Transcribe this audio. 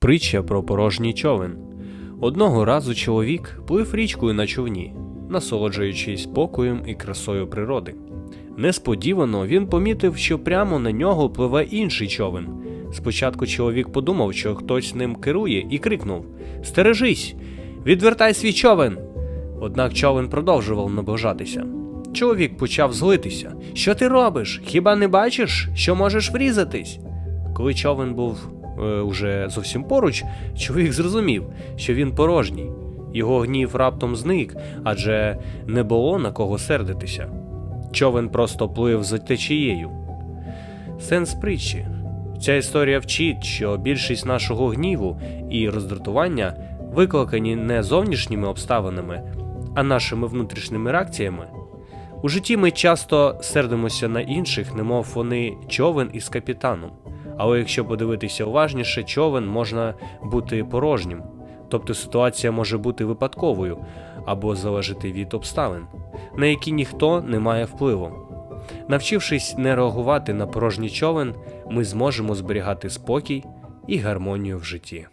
Притча про порожній човен. Одного разу чоловік плив річкою на човні, насолоджуючись спокоєм і красою природи. Несподівано він помітив, що прямо на нього пливе інший човен. Спочатку чоловік подумав, що хтось ним керує, і крикнув: Стережись! Відвертай свій човен! Однак човен продовжував наближатися. Чоловік почав злитися. Що ти робиш? Хіба не бачиш, що можеш врізатись? Коли човен був уже зовсім поруч, чоловік зрозумів, що він порожній. Його гнів раптом зник, адже не було на кого сердитися. Човен просто плив за течією. Сенс притчі. Ця історія вчить, що більшість нашого гніву і роздратування викликані не зовнішніми обставинами, а нашими внутрішніми реакціями. У житті ми часто сердимося на інших, немов вони човен із капітаном. Але якщо подивитися уважніше, човен можна бути порожнім, тобто ситуація може бути випадковою або залежати від обставин, на які ніхто не має впливу. Навчившись не реагувати на порожній човен, ми зможемо зберігати спокій і гармонію в житті.